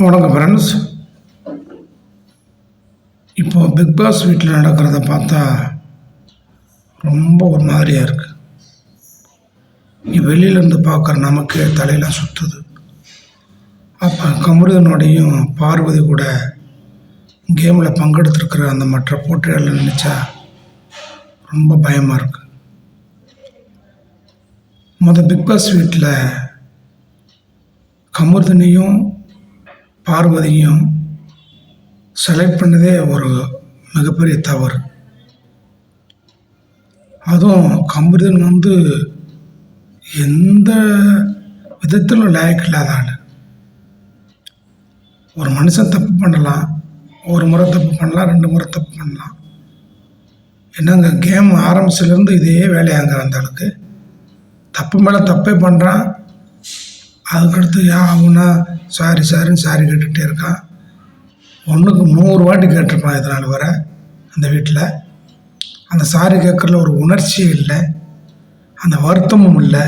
வணக்கம் ஃப்ரெண்ட்ஸ் இப்போ big pass வீட்டில் நடக்கிறத பார்த்தா ரொம்ப ஒரு மாதிரியாக இருக்குது வெளியிலேருந்து பார்க்குற நமக்கு தலையெல்லாம் சுற்றுது அப்போ கமருதனோடையும் பார்வதி கூட கேமில் பங்கெடுத்துருக்கிற அந்த மற்ற போட்டியாளர் நினச்சா ரொம்ப பயமாக இருக்குது மொதல் பிக் பாஸ் வீட்டில் கமருதனையும் பார்வதியும் செலக்ட் பண்ணதே ஒரு மிகப்பெரிய தவறு. அதுவும் கம்பரிதன் வந்து எந்த விதத்திலும் லாயக்கு இல்லாத ஆள். ஒரு மனுஷன் தப்பு பண்ணலாம் ஒரு முறை தப்பு பண்ணலாம் ரெண்டு முறை தப்பு பண்ணலாம். என்னங்க கேம் ஆரம்பிச்சிலேருந்து இதே வேலையாங்க அந்த ஆளுக்கு? தப்பு மேலே தப்பே பண்ணுறான் அதுக்கடுத்து ஏன் அவனா சாரி சாரின்னு சாரி கேட்டுகிட்டே இருக்கான். ஒன்றுக்கு நூறு வாட்டி கேட்டிருப்பான் இதனால் வர அந்த வீட்டில் அந்த சாரி கேட்குறதுல ஒரு உணர்ச்சி இல்லை. அந்த வருத்தமும் இல்லை.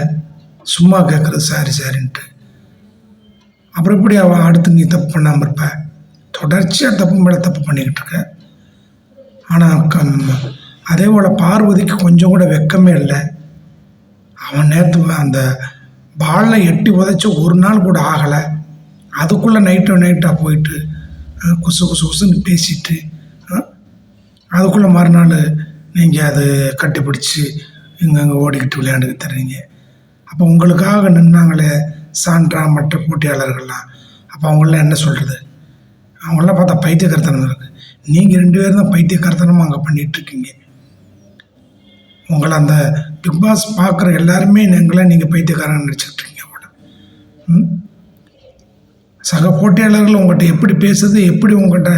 சும்மா கேட்குறது சாரி சாரின்ட்டு. அப்புறம் எப்படி அவன் அடுத்து நீ தப்பு பண்ணாமல் இருப்ப? தொடர்ச்சியாக தப்பு மேலே தப்பு பண்ணிக்கிட்டு இருக்க. ஆனால் அதே போல் பார்வதிக்கு கொஞ்சம் கூட வெக்கமே இல்லை. அவன் நேற்று அந்த பாலில் எட்டி உதைச்சி ஒரு நாள் கூட ஆகலை. அதுக்குள்ளே நைட்டு நைட்டாக போயிட்டு குசு குசு குசுன்னு பேசிட்டு அதுக்குள்ளே மறுநாள் நீங்கள் அது கட்டிப்பிடிச்சி இங்கங்கே ஓடிக்கிட்டு விளையாண்டுக்கிட்டு தர்றீங்க. அப்போ உங்களுக்காக நின்னாங்களே சான்றா மற்ற போட்டியாளர்கள்லாம். அப்போ அவங்களாம் என்ன சொல்கிறது அவங்களாம் பார்த்தா பைத்தியக்காரத்தனம் இருக்குது நீங்கள் ரெண்டு பேரும் தான் பைத்தியக்காரத்தனமாக அங்கே பண்ணிகிட்ருக்கீங்க உங்களை அந்த பிக் பாஸ் பார்க்குற எல்லாருமே எங்களை நீங்கள் பைத்தியக்காரன் நினச்சிட்ருக்கீங்க இருக்கீங்க கூட ம்? சக போட்டியாளர்கள் உங்கள்கிட்ட எப்படி பேசுறது எப்படி உங்கள்கிட்ட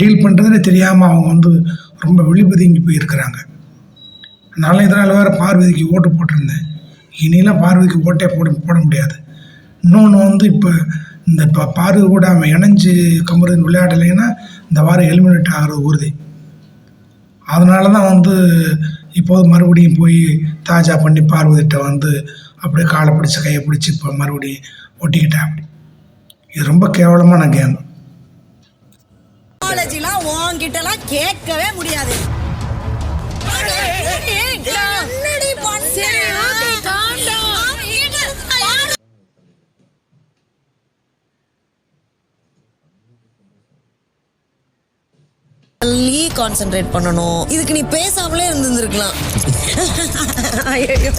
டீல் பண்ணுறதுன்னு தெரியாமல் அவங்க வந்து ரொம்ப வெளிப்பதுங்கி போயிருக்கிறாங்க. நாளை இதனால் வேறு பார்வதிக்கு ஓட்டு போட்டிருந்தேன். இனியெல்லாம் பார்வதிக்கு ஓட்டே போட போட முடியாது. இன்னொன்று வந்து இப்போ இந்த இப்போ பார்வதி கூட அவன் இணைஞ்சு கமருதன் விளையாடலைன்னா இந்த வாரம் எலிமினேட் ஆகிறது உறுதி அதனால தான் வந்து இப்போது மறுபடியும் போய் தாஜா பண்ணி பார்வதிட்ட வந்து அப்படியே காலை பிடிச்சி கையை பிடிச்சி இப்போ மறுபடியும் ஒட்டிக்கிட்டேன் அப்படி. இது ரொம்ப கேவலமான கேம் நாலேஜ்லாம் உன்கிட்டலாம் கேட்கவே முடியாது. கான்சென்ட்ரேட் பண்ணணும். இதுக்கு நீ பேசாமலே இருந்திருக்கலாம் ஐயோ